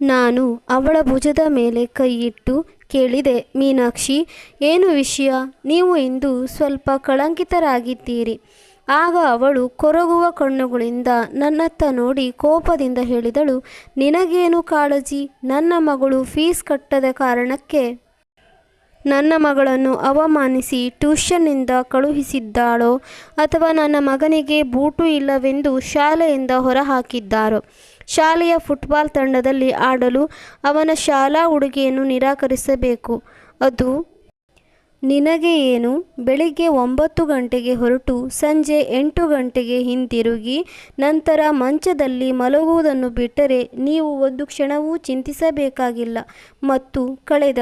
ನಾನು ಅವಳ ಭುಜದ ಮೇಲೆ ಕೈಯಿಟ್ಟು ಕೇಳಿದೆ, ಮೀನಾಕ್ಷಿ, ಏನು ವಿಷಯ? ನೀವು ಇಂದು ಸ್ವಲ್ಪ ಕಳಂಕಿತರಾಗಿದ್ದೀರಿ. ಆಗ ಅವಳು ಕೊರಗುವ ಕಣ್ಣುಗಳಿಂದ ನನ್ನತ್ತ ನೋಡಿ ಕೋಪದಿಂದ ಹೇಳಿದಳು, ನಿನಗೇನು ಕಾಳಜಿ? ನನ್ನ ಮಗಳು ಫೀಸ್ ಕಟ್ಟದ ಕಾರಣಕ್ಕೆ ನನ್ನ ಮಗಳನ್ನು ಅವಮಾನಿಸಿ ಟ್ಯೂಷನ್ನಿಂದ ಕಳುಹಿಸಿದ್ದಾಳೋ ಅಥವಾ ನನ್ನ ಮಗನಿಗೆ ಬೂಟು ಇಲ್ಲವೆಂದು ಶಾಲೆಯಿಂದ ಹೊರಹಾಕಿದ್ದಾರೋ? ಶಾಲೆಯ ಫುಟ್ಬಾಲ್ ತಂಡದಲ್ಲಿ ಆಡಲು ಅವನ ಶಾಲಾ ಉಡುಗೆಯನ್ನು ನಿರಾಕರಿಸಬೇಕು. ಅದು ನಿನಗೆ ಏನು? ಬೆಳಿಗ್ಗೆ ಒಂಬತ್ತು ಗಂಟೆಗೆ ಹೊರಟು ಸಂಜೆ ಎಂಟು ಗಂಟೆಗೆ ಹಿಂತಿರುಗಿ ನಂತರ ಮಂಚದಲ್ಲಿ ಮಲಗುವುದನ್ನು ಬಿಟ್ಟರೆ ನೀವು ಒಂದು ಕ್ಷಣವೂ ಚಿಂತಿಸಬೇಕಾಗಿಲ್ಲ ಮತ್ತು ಕಳೆದ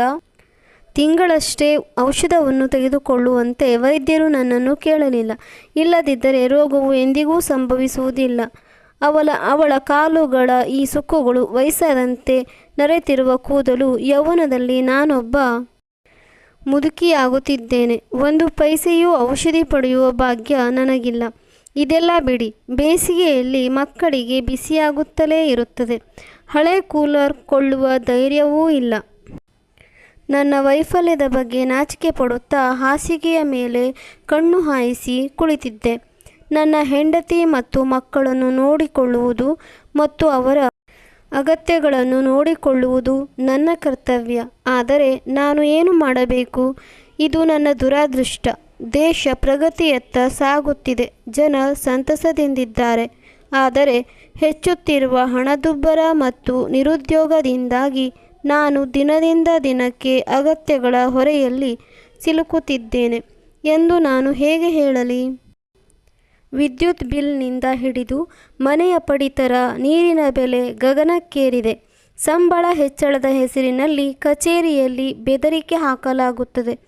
ತಿಂಗಳಷ್ಟೇ ಔಷಧವನ್ನು ತೆಗೆದುಕೊಳ್ಳುವಂತೆ ವೈದ್ಯರು ನನ್ನನ್ನು ಕೇಳಲಿಲ್ಲ. ಇಲ್ಲದಿದ್ದರೆ ರೋಗವು ಎಂದಿಗೂ ಸಂಭವಿಸುವುದಿಲ್ಲ. ಅವಳ ಅವಳ ಕಾಲುಗಳ ಈ ಸುಕ್ಕುಗಳು ವಯಸ್ಸಾದಂತೆ ನರೆತಿರುವ ಕೂದಲು ಯೌವನದಲ್ಲಿ ನಾನೊಬ್ಬ ಮುದುಕಿಯಾಗುತ್ತಿದ್ದೇನೆ. ಒಂದು ಪೈಸೆಯೂ ಔಷಧಿ ಪಡೆಯುವ ಭಾಗ್ಯ ನನಗಿಲ್ಲ. ಇದೆಲ್ಲ ಬಿಡಿ. ಬೇಸಿಗೆಯಲ್ಲಿ ಮಕ್ಕಳಿಗೆ ಬಿಸಿಯಾಗುತ್ತಲೇ ಇರುತ್ತದೆ. ಹಳೆ ಕೂಲರ್ ಕೊಳ್ಳುವ ಧೈರ್ಯವೂ ಇಲ್ಲ. ನನ್ನ ವೈಫಲ್ಯದ ಬಗ್ಗೆ ನಾಚಿಕೆ ಪಡುತ್ತಾ ಹಾಸಿಗೆಯ ಮೇಲೆ ಕಣ್ಣು ಹಾಯಿಸಿ ಕುಳಿತಿದ್ದೆ. ನನ್ನ ಹೆಂಡತಿ ಮತ್ತು ಮಕ್ಕಳನ್ನು ನೋಡಿಕೊಳ್ಳುವುದು ಮತ್ತು ಅವರ ಅಗತ್ಯಗಳನ್ನು ನೋಡಿಕೊಳ್ಳುವುದು ನನ್ನ ಕರ್ತವ್ಯ. ಆದರೆ ನಾನು ಏನು ಮಾಡಬೇಕು? ಇದು ನನ್ನ ದುರಾದೃಷ್ಟ. ದೇಶ ಪ್ರಗತಿಯತ್ತ ಸಾಗುತ್ತಿದೆ. ಜನ ಸಂತಸದಿಂದಿದ್ದಾರೆ. ಆದರೆ ಹೆಚ್ಚುತ್ತಿರುವ ಹಣದುಬ್ಬರ ಮತ್ತು ನಿರುದ್ಯೋಗದಿಂದಾಗಿ ನಾನು ದಿನದಿಂದ ದಿನಕ್ಕೆ ಅಗತ್ಯಗಳ ಹೊರೆಯಲ್ಲಿ ಸಿಲುಕುತ್ತಿದ್ದೇನೆ ಎಂದು ನಾನು ಹೇಗೆ ಹೇಳಲಿ? ವಿದ್ಯುತ್ ಬಿಲ್ನಿಂದ ಹಿಡಿದು ಮನೆಯ ಪಡಿತರ ನೀರಿನ ಬೆಲೆ ಗಗನಕ್ಕೇರಿದೆ. ಸಂಬಳ ಹೆಚ್ಚಳದ ಹೆಸರಿನಲ್ಲಿ ಕಚೇರಿಯಲ್ಲಿ ಬೆದರಿಕೆ ಹಾಕಲಾಗುತ್ತದೆ.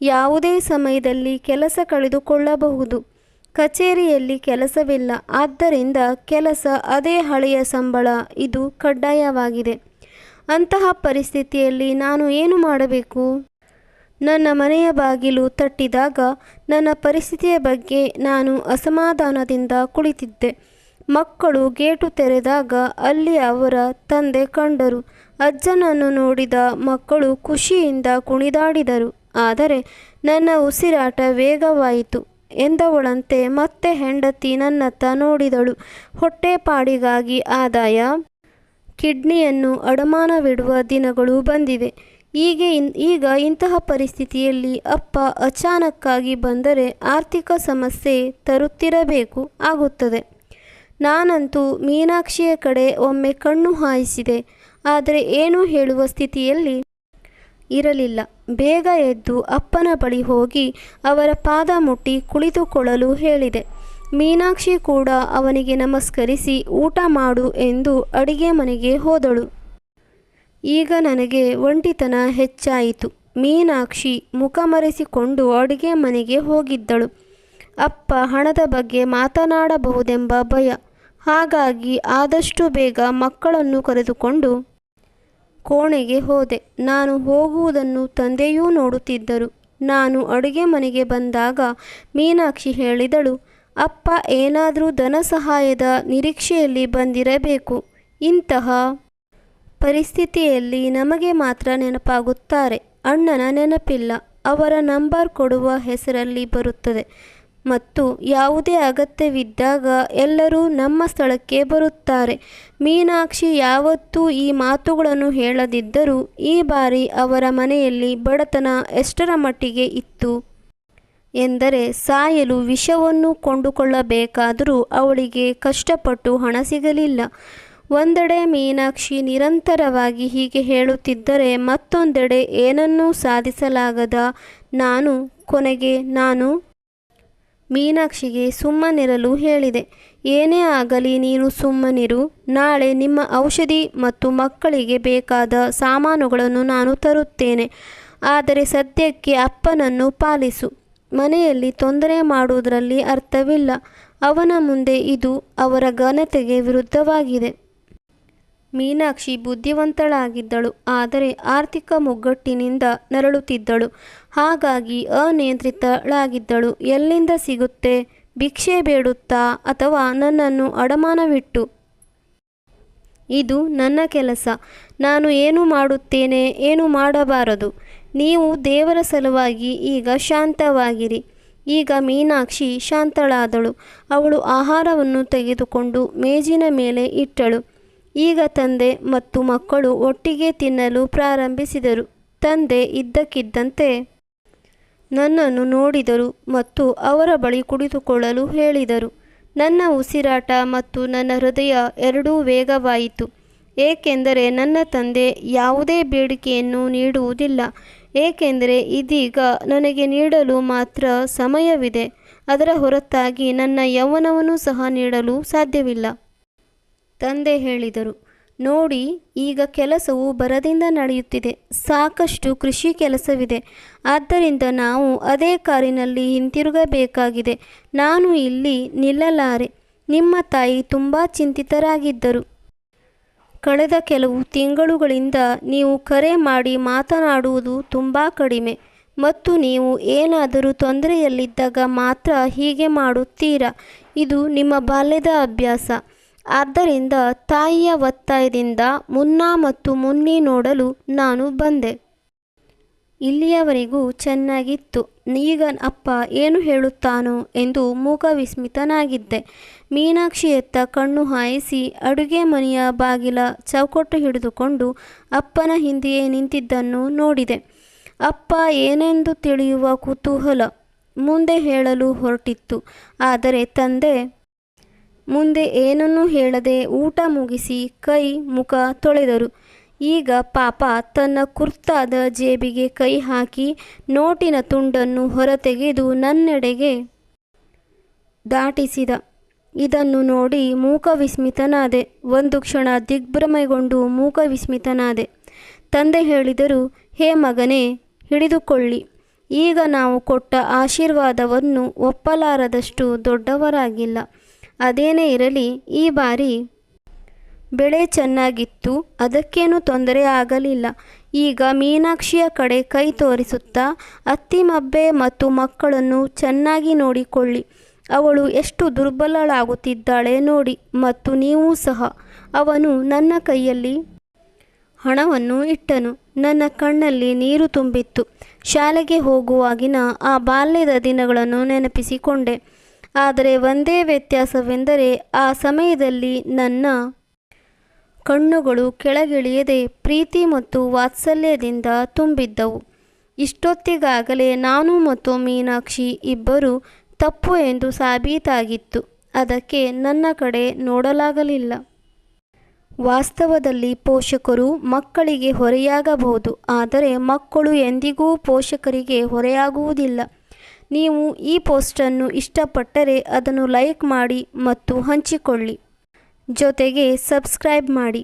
ಯಾವುದೇ ಸಮಯದಲ್ಲಿ ಕೆಲಸ ಕಳೆದುಕೊಳ್ಳಬಹುದು. ಕಚೇರಿಯಲ್ಲಿ ಕೆಲಸವಿಲ್ಲ. ಆದ್ದರಿಂದ ಕೆಲಸ ಅದೇ ಹಳೆಯ ಸಂಬಳ. ಇದು ಕಡ್ಡಾಯವಾಗಿದೆ. ಅಂತಹ ಪರಿಸ್ಥಿತಿಯಲ್ಲಿ ನಾನು ಏನು ಮಾಡಬೇಕು? ನನ್ನ ಮನೆಯ ಬಾಗಿಲು ತಟ್ಟಿದಾಗ ನನ್ನ ಪರಿಸ್ಥಿತಿಯ ಬಗ್ಗೆ ನಾನು ಅಸಮಾಧಾನದಿಂದ ಕುಳಿತಿದ್ದೆ. ಮಕ್ಕಳು ಗೇಟು ತೆರೆದಾಗ ಅಲ್ಲಿ ಅವರ ತಂದೆ ಕಂಡರು. ಅಜ್ಜನನ್ನು ನೋಡಿದ ಮಕ್ಕಳು ಖುಷಿಯಿಂದ ಕುಣಿದಾಡಿದರು. ಆದರೆ ನನ್ನ ಉಸಿರಾಟ ವೇಗವಾಯಿತು ಎಂದವಳಂತೆ ಮತ್ತೆ ಹೆಂಡತಿ ನನ್ನತ್ತ ನೋಡಿದಳು. ಹೊಟ್ಟೆಪಾಡಿಗಾಗಿ ಆದಾಯ, ಕಿಡ್ನಿಯನ್ನು ಅಡಮಾನವಿಡುವ ದಿನಗಳು ಬಂದಿವೆ. ಹೀಗೆ ಈಗ ಇಂತಹ ಪರಿಸ್ಥಿತಿಯಲ್ಲಿ ಅಪ್ಪ ಅಚಾನಕ್ಕಾಗಿ ಬಂದರೆ ಆರ್ಥಿಕ ಸಮಸ್ಯೆ ತರುತ್ತಿರಬೇಕು ಆಗುತ್ತದೆ. ನಾನಂತೂ ಮೀನಾಕ್ಷಿಯ ಕಡೆ ಒಮ್ಮೆ ಕಣ್ಣು ಹಾಯಿಸಿದೆ. ಆದರೆ ಏನೂ ಹೇಳುವ ಸ್ಥಿತಿಯಲ್ಲಿ ಇರಲಿಲ್ಲ. ಬೇಗ ಎದ್ದು ಅಪ್ಪನ ಬಳಿ ಹೋಗಿ ಅವರ ಪಾದ ಮುಟ್ಟಿ ಕುಳಿತುಕೊಳ್ಳಲು ಹೇಳಿದೆ. ಮೀನಾಕ್ಷಿ ಕೂಡ ಅವನಿಗೆ ನಮಸ್ಕರಿಸಿ ಊಟ ಮಾಡು ಎಂದು ಅಡಿಗೆ ಮನೆಗೆ ಹೋದಳು. ಈಗ ನನಗೆ ಒಂಟಿತನ ಹೆಚ್ಚಾಯಿತು. ಮೀನಾಕ್ಷಿ ಮುಖ ಮರೆಸಿಕೊಂಡು ಅಡುಗೆ ಮನೆಗೆ ಹೋಗಿದ್ದಳು. ಅಪ್ಪ ಹಣದ ಬಗ್ಗೆ ಮಾತನಾಡಬಹುದೆಂಬ ಭಯ. ಹಾಗಾಗಿ ಆದಷ್ಟು ಬೇಗ ಮಕ್ಕಳನ್ನು ಕರೆದುಕೊಂಡು ಕೋಣೆಗೆ ಹೋದೆ. ನಾನು ಹೋಗುವುದನ್ನು ತಂದೆಯೂ ನೋಡುತ್ತಿದ್ದರು. ನಾನು ಅಡುಗೆ ಮನೆಗೆ ಬಂದಾಗ ಮೀನಾಕ್ಷಿ ಹೇಳಿದಳು, ಅಪ್ಪ ಏನಾದರೂ ಧನ ಸಹಾಯದ ನಿರೀಕ್ಷೆಯಲ್ಲಿ ಬಂದಿರಬೇಕು. ಇಂತಹ ಪರಿಸ್ಥಿತಿಯಲ್ಲಿ ನಮಗೆ ಮಾತ್ರ ನೆನಪಾಗುತ್ತಾರೆ. ಅಣ್ಣನ ನೆನಪಿಲ್ಲ. ಅವರ ನಂಬರ್ ಕೊಡುವ ಹೆಸರಲ್ಲಿ ಬರುತ್ತದೆ. ಮತ್ತು ಯಾವುದೇ ಅಗತ್ಯವಿದ್ದಾಗ ಎಲ್ಲರೂ ನಮ್ಮ ಸ್ಥಳಕ್ಕೆ ಬರುತ್ತಾರೆ. ಮೀನಾಕ್ಷಿ ಯಾವತ್ತೂ ಈ ಮಾತುಗಳನ್ನು ಹೇಳದಿದ್ದರೂ ಈ ಬಾರಿ ಅವರ ಮನೆಯಲ್ಲಿ ಬಡತನ ಎಷ್ಟರ ಮಟ್ಟಿಗೆ ಇತ್ತು? ಎಂದರೆ ಸಾಯಲು ವಿಷವನ್ನು ಕೊಂಡುಕೊಳ್ಳಬೇಕಾದರೂ ಅವಳಿಗೆ ಕಷ್ಟಪಟ್ಟು ಹಣ ಸಿಗಲಿಲ್ಲ. ಒಂದೆಡೆ ಮೀನಾಕ್ಷಿ ನಿರಂತರವಾಗಿ ಹೀಗೆ ಹೇಳುತ್ತಿದ್ದರೆ ಮತ್ತೊಂದೆಡೆ ಏನನ್ನೂ ಸಾಧಿಸಲಾಗದ ನಾನು? ಕೊನೆಗೆ ನಾನು? ಮೀನಾಕ್ಷಿಗೆ ಸುಮ್ಮನಿರಲು ಹೇಳಿದೆ. ಏನೇ ಆಗಲಿ ನೀನು ಸುಮ್ಮನಿರು. ನಾಳೆ ನಿಮ್ಮ ಔಷಧಿ ಮತ್ತು ಮಕ್ಕಳಿಗೆ ಬೇಕಾದ ಸಾಮಾನುಗಳನ್ನು ನಾನು ತರುತ್ತೇನೆ. ಆದರೆ ಸದ್ಯಕ್ಕೆ ಅಪ್ಪನನ್ನು ಪಾಲಿಸು. ಮನೆಯಲ್ಲಿ ತೊಂದರೆ ಮಾಡುವುದರಲ್ಲಿ ಅರ್ಥವಿಲ್ಲ. ಅವನ ಮುಂದೆ ಇದು ಅವರ ಘನತೆಗೆ ವಿರುದ್ಧವಾಗಿದೆ. ಮೀನಾಕ್ಷಿ ಬುದ್ಧಿವಂತಳಾಗಿದ್ದಳು. ಆದರೆ ಆರ್ಥಿಕ ಮುಗ್ಗಟ್ಟಿನಿಂದ ನರಳುತ್ತಿದ್ದಳು. ಹಾಗಾಗಿ ಅನಿಯಂತ್ರಿತಳಾಗಿದ್ದಳು. ಎಲ್ಲಿಂದ ಸಿಗುತ್ತೆ? ಭಿಕ್ಷೆ ಬೇಡುತ್ತಾ ಅಥವಾ ನನ್ನನ್ನು ಅಡಮಾನವಿಟ್ಟು? ಇದು ನನ್ನ ಕೆಲಸ. ನಾನು ಏನು ಮಾಡುತ್ತೇನೆ? ಏನು ಮಾಡಬಾರದು? ನೀವು ದೇವರ ಸಲುವಾಗಿ ಈಗ ಶಾಂತವಾಗಿರಿ. ಈಗ ಮೀನಾಕ್ಷಿ ಶಾಂತಳಾದಳು. ಅವಳು ಆಹಾರವನ್ನು ತೆಗೆದುಕೊಂಡು ಮೇಜಿನ ಮೇಲೆ ಇಟ್ಟಳು. ಈಗ ತಂದೆ ಮತ್ತು ಮಕ್ಕಳು ಒಟ್ಟಿಗೆ ತಿನ್ನಲು ಪ್ರಾರಂಭಿಸಿದರು. ತಂದೆ ಇದ್ದಕ್ಕಿದ್ದಂತೆ ನನ್ನನ್ನು ನೋಡಿದರು ಮತ್ತು ಅವರ ಬಳಿ ಕುಳಿತುಕೊಳ್ಳಲು ಹೇಳಿದರು. ನನ್ನ ಉಸಿರಾಟ ಮತ್ತು ನನ್ನ ಹೃದಯ ಎರಡೂ ವೇಗವಾಯಿತು. ಏಕೆಂದರೆ ನನ್ನ ತಂದೆ ಯಾವುದೇ ಬೇಡಿಕೆಯನ್ನು ನೀಡುವುದಿಲ್ಲ. ಏಕೆಂದರೆ ಇದೀಗ ನನಗೆ ನೀಡಲು ಮಾತ್ರ ಸಮಯವಿದೆ. ಅದರ ಹೊರತಾಗಿ ನನ್ನ ಯೌವನವನ್ನು ಸಹ ನೀಡಲು ಸಾಧ್ಯವಿಲ್ಲ. ತಂದೆ ಹೇಳಿದರು, ನೋಡಿ, ಈಗ ಕೆಲಸವು ಬರದಿಂದ ನಡೆಯುತ್ತಿದೆ. ಸಾಕಷ್ಟು ಕೃಷಿ ಕೆಲಸವಿದೆ. ಆದ್ದರಿಂದ ನಾವು ಅದೇ ಕಾರಿನಲ್ಲಿ ಹಿಂತಿರುಗಬೇಕಾಗಿದೆ. ನಾನು ಇಲ್ಲಿ ನಿಲ್ಲಲಾರೆ. ನಿಮ್ಮ ತಾಯಿ ತುಂಬ ಚಿಂತಿತರಾಗಿದ್ದರು. ಕಳೆದ ಕೆಲವು ತಿಂಗಳುಗಳಿಂದ ನೀವು ಕರೆ ಮಾಡಿ ಮಾತನಾಡುವುದು ತುಂಬ ಕಡಿಮೆ. ಮತ್ತು ನೀವು ಏನಾದರೂ ತೊಂದರೆಯಲ್ಲಿದ್ದಾಗ ಮಾತ್ರ ಹೀಗೆ ಮಾಡುತ್ತೀರಾ? ಇದು ನಿಮ್ಮ ಬಾಲ್ಯದ ಅಭ್ಯಾಸ. ಆದ್ದರಿಂದ ತಾಯಿಯ ಒತ್ತಾಯದಿಂದ ಮುನ್ನಾ ಮತ್ತು ಮುನ್ನಿ ನೋಡಲು ನಾನು ಬಂದೆ. ಇಲ್ಲಿಯವರೆಗೂ ಚೆನ್ನಾಗಿತ್ತು. ಈಗ ಅಪ್ಪ ಏನು ಹೇಳುತ್ತಾನೋ ಎಂದು ಮೂಕ ವಿಸ್ಮಿತನಾಗಿದ್ದೆ ಮೀನಾಕ್ಷಿಯತ್ತ ಕಣ್ಣು ಹಾಯಿಸಿ ಅಡುಗೆ ಮನೆಯ ಬಾಗಿಲ ಚೌಕಟ್ಟು ಹಿಡಿದುಕೊಂಡು ಅಪ್ಪನ ಹಿಂದೆಯೇ ನಿಂತಿದ್ದನ್ನು ನೋಡಿದೆ. ಅಪ್ಪ ಏನೆಂದು ತಿಳಿಯುವ ಕುತೂಹಲ ಮುಂದೆ ಹೇಳಲು ಹೊರಟಿತ್ತು. ಆದರೆ ತಂದೆ ಮುಂದೆ ಏನನ್ನೂ ಹೇಳದೆ ಊಟ ಮುಗಿಸಿ ಕೈ ಮುಖ ತೊಳೆದರು. ಈಗ ಪಾಪ ತನ್ನ ಕುರ್ತಾದ ಜೇಬಿಗೆ ಕೈ ಹಾಕಿ ನೋಟಿನ ತುಂಡನ್ನು ಹೊರತೆಗೆದು ನನ್ನೆಡೆಗೆ ದಾಟಿಸಿದ. ಇದನ್ನು ನೋಡಿ ಮೂಕ ವಿಸ್ಮಿತನಾದೆ ಒಂದು ಕ್ಷಣ ದಿಗ್ಭ್ರಮೆಗೊಂಡು ಮೂಕ ವಿಸ್ಮಿತನಾದೆ ತಂದೆ ಹೇಳಿದರು, ಹೇ ಮಗನೇ, ಹಿಡಿದುಕೊಳ್ಳಿ. ಈಗ ನಾವು ಕೊಟ್ಟ ಆಶೀರ್ವಾದವನ್ನು ಒಪ್ಪಲಾರದಷ್ಟು ದೊಡ್ಡವರಾಗಿಲ್ಲ. ಅದೇನೇ ಇರಲಿ, ಈ ಬಾರಿ ಬೆಳೆ ಚೆನ್ನಾಗಿತ್ತು, ಅದಕ್ಕೇನು ತೊಂದರೆ ಆಗಲಿಲ್ಲ. ಈಗ ಮೀನಾಕ್ಷಿಯ ಕಡೆ ಕೈ ತೋರಿಸುತ್ತಾ ಅತ್ತಿಮಬ್ಬೆ ಮತ್ತು ಮಕ್ಕಳನ್ನು ಚೆನ್ನಾಗಿ ನೋಡಿಕೊಳ್ಳಿ. ಅವಳು ಎಷ್ಟು ದುರ್ಬಲಳಾಗುತ್ತಿದ್ದಾಳೆ ನೋಡಿ, ಮತ್ತು ನೀವು ಸಹ. ಅವನು ನನ್ನ ಕೈಯಲ್ಲಿ ಹಣವನ್ನು ಇಟ್ಟನು, ನನ್ನ ಕಣ್ಣಲ್ಲಿ ನೀರು ತುಂಬಿತ್ತು. ಶಾಲೆಗೆ ಹೋಗುವಾಗಿನ ಆ ಬಾಲ್ಯದ ದಿನಗಳನ್ನು ನೆನಪಿಸಿಕೊಂಡೆ. ಆದರೆ ಒಂದೇ ವ್ಯತ್ಯಾಸವೆಂದರೆ ಆ ಸಮಯದಲ್ಲಿ ನನ್ನ ಕಣ್ಣುಗಳು ಕೆಳಗಿಳಿಯದೆ ಪ್ರೀತಿ ಮತ್ತು ವಾತ್ಸಲ್ಯದಿಂದ ತುಂಬಿದ್ದವು. ಇಷ್ಟೊತ್ತಿಗಾಗಲೇ ನಾನು ಮತ್ತು ಮೀನಾಕ್ಷಿ ಇಬ್ಬರು ತಪ್ಪು ಎಂದು ಸಾಬೀತಾಗಿತ್ತು. ಅದಕ್ಕೆ ನನ್ನ ಕಡೆ ನೋಡಲಾಗಲಿಲ್ಲ. ವಾಸ್ತವದಲ್ಲಿ ಪೋಷಕರು ಮಕ್ಕಳಿಗೆ ಹೊರೆಯಾಗಬಹುದು, ಆದರೆ ಮಕ್ಕಳು ಎಂದಿಗೂ ಪೋಷಕರಿಗೆ ಹೊರೆಯಾಗುವುದಿಲ್ಲ. ನೀವು ಈ ಪೋಸ್ಟನ್ನು ಇಷ್ಟಪಟ್ಟರೆ ಅದನ್ನು ಲೈಕ್ ಮಾಡಿ ಮತ್ತು ಹಂಚಿಕೊಳ್ಳಿ. ಜೊತೆಗೆ ಸಬ್ಸ್ಕ್ರೈಬ್ ಮಾಡಿ.